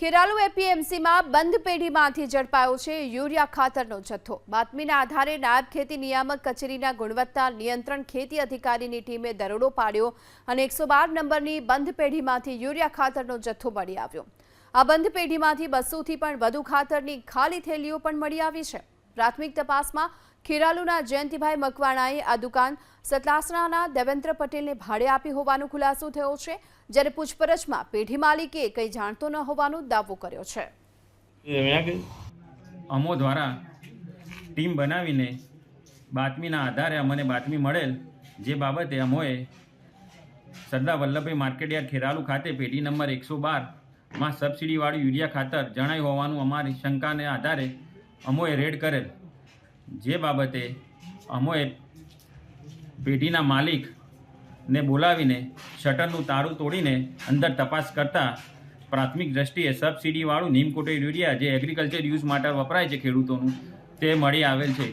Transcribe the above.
ખેરાલુ એપીએમસીમાં બંધ પેઢીમાંથી ઝડપાયો છે યુરિયા ખાતરનો જથ્થો. બાતમીના આધારે નાયબ ખેતી નિયામક કચેરીના ગુણવત્તા નિયંત્રણ ખેતી અધિકારીની ટીમે દરોડો પાડ્યો અને એકસો બાર નંબરની બંધ પેઢીમાંથી યુરિયા ખાતરનો જથ્થો મળી આવ્યો. આ બંધ પેઢીમાંથી બસોથી પણ વધુ ખાતરની ખાલી થેલીઓ પણ મળી આવી છે. પ્રાથમિક તપાસમાં ખેરાલુના જયંતિભાઈ મકવાણાએ આ દુકાન સતલાસણાના દેવેન્દ્ર પટેલને ભાડે આપી હોવાનો ખુલાસો થયો છે જ્યારે પૂછપરછમાં પેઢી માલિકે કંઈ જાણતો ન હોવાનો દાવો કર્યો છે. અમો દ્વારા ટીમ બનાવીને બાતમીના આધારે અમને બાતમી મળેલ જે બાબતે અમોએ સરદાર વલ્લભભાઈ માર્કેટયાર્ડ ખેરાલુ ખાતે પેઢી નંબર એકસો બારમાં સબસિડીવાળું યુરિયા ખાતર જણાયું હોવાનું અમારી શંકાને આધારે અમોએ રેડ કરેલ. જે બાબતે અમોએ પેઢીના માલિકને બોલાવીને શટરનું તારું તોડીને અંદર તપાસ કરતા પ્રાથમિક દ્રષ્ટિએ સબસિડીવાળું નીમકોટેડ યુરિયા જે એગ્રીકલ્ચર યુઝ માટે વપરાય છે ખેડૂતોનું, તે મળી આવેલ છે.